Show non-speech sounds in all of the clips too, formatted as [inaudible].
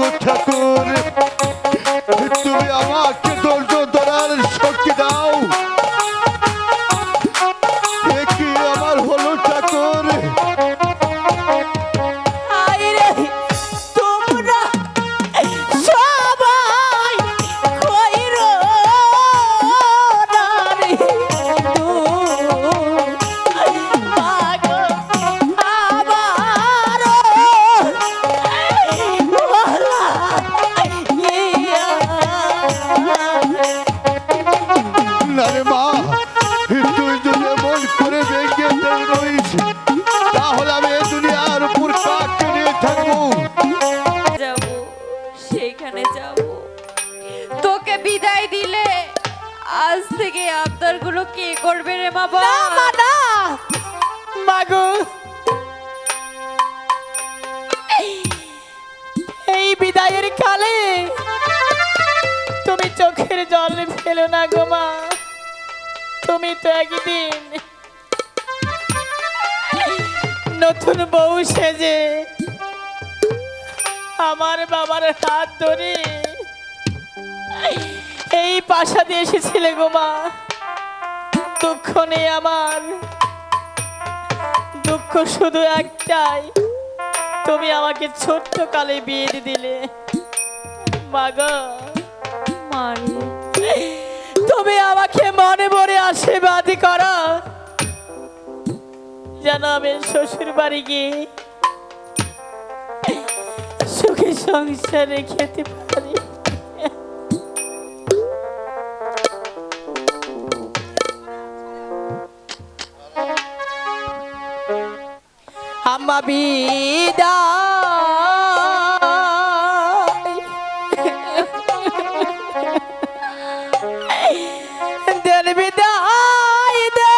ওগো ঠাকুর। বিদায় দিলে আজ থেকে আবদারগুলো কে করবে রে মা মা না। মাগো এই বিদায়ের কালে তুমি চোখের জল ফেলো না গো মা। তুমি তো একদিন নতুন বউ সেজে আমার বাবার হাত ধরে এই পাশাতে এসেছিলে গো মা। দুঃখ নেই আমার। দুঃখ শুধু একটাই তুমি আমাকে ছোট্ট কালে বিয়ে দিলে। মাগো মারে তুমি আমাকে মনে মনে আশীর্বাদ করো। যেন আমি শ্বশুর বাড়ি গিয়ে সুখে সংসারে খেতে পারি। বিদায় দেন বিদায় দে।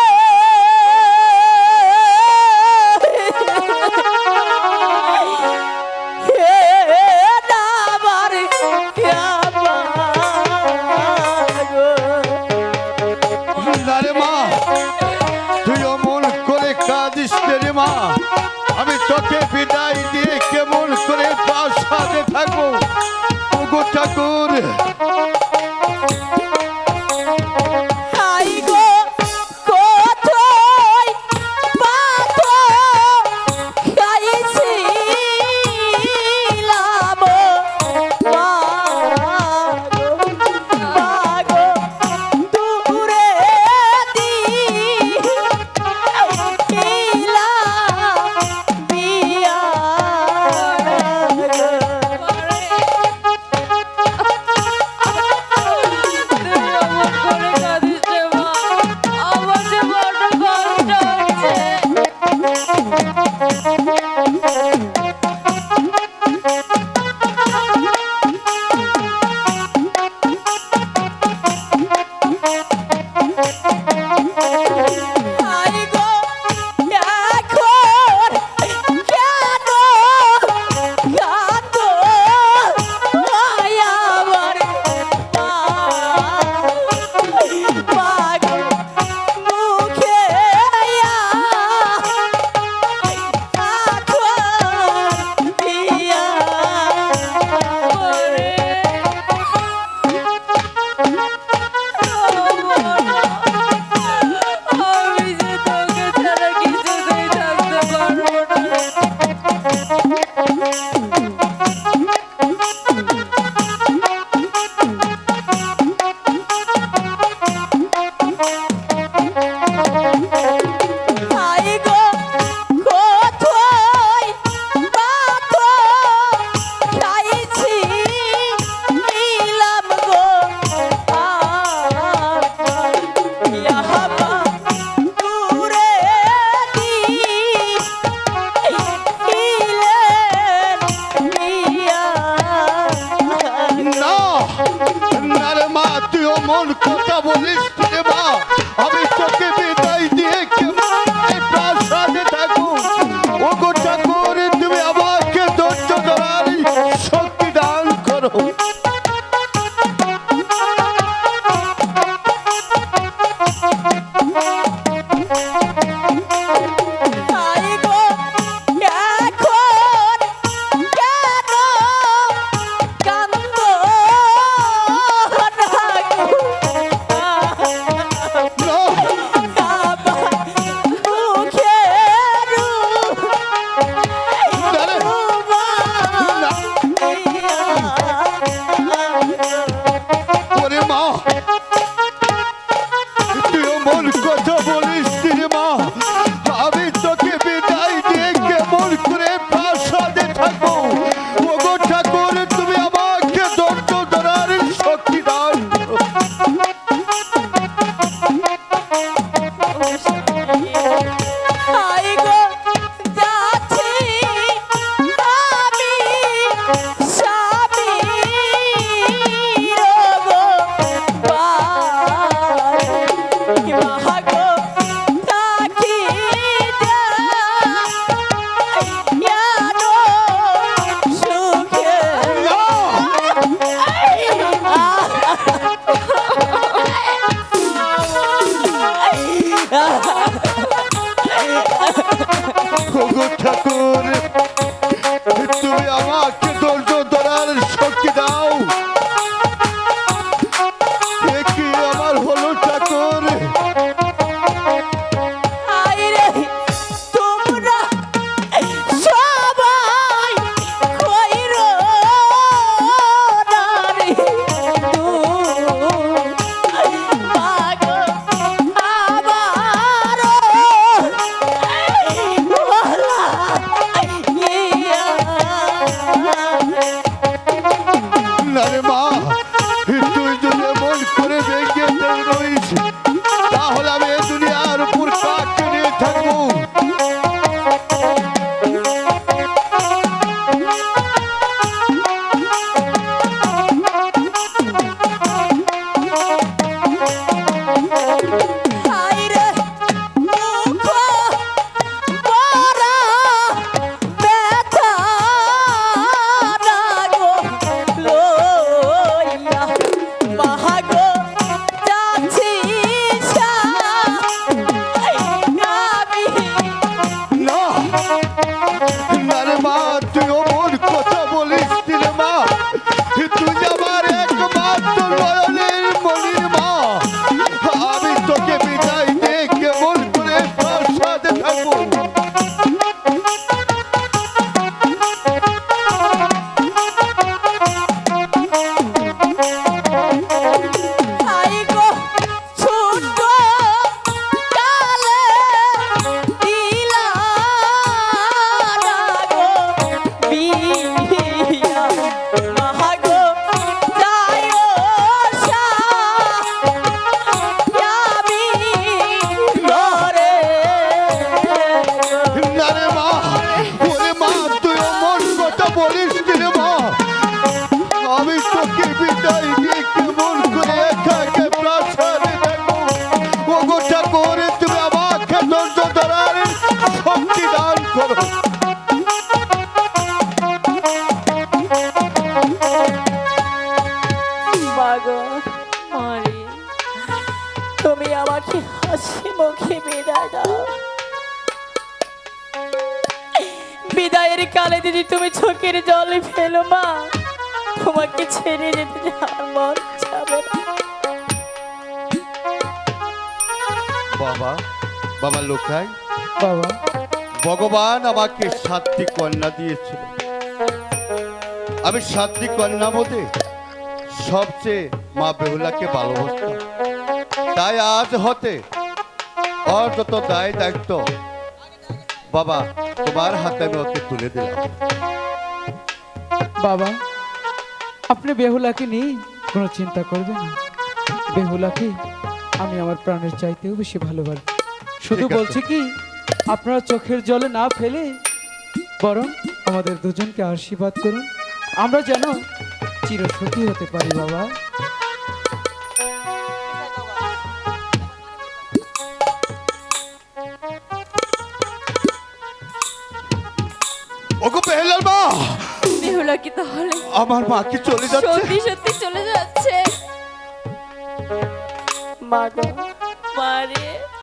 মা তুই অমন করে কাঁদিস রে মা। তোকে বিদায় দিয়ে কেমন করে পাশ থাকব? ঠাকুর তুই মন কথা বলিস রে মা। [laughs] ঠাকুর হাসি মুখে বিদায় দাও। বিদায়ের কালে দিদি তুমি চোখের জল ফেলো মা। তোমাকে ছেড়ে যেতে মন যাবে বাবা বাবা লোকাই। বাবা। ভগবান আমাকে সাতটি কন্যা দিয়েছিল। আমি সাতটি কন্যা মধ্যে সবচেয়ে মা বেহুলাকে ভালোবাসতাম। তাই আজ হতে ওর যত দায় দায়িত্ব। বাবা তোমার হাতে আমি ওকে তুলে দিলাম। বাবা আপনি বেহুলাকে নিয়ে কোনো চিন্তা করবেন না। বেহুলাকে আমি আমার প্রাণের চাইতেও বেশি ভালোবাসি। শুধু বলছি কি আপনারা চোখের জলে না ফেলে বরং আমাদের দুজনকে আশীর্বাদ করুন। আমরা যেন চিরসুখী হতে পারি বাবা। আমার মা কি চলে যাচ্ছে? সত্যি সত্যি চলে যাচ্ছে। মা গো। মারে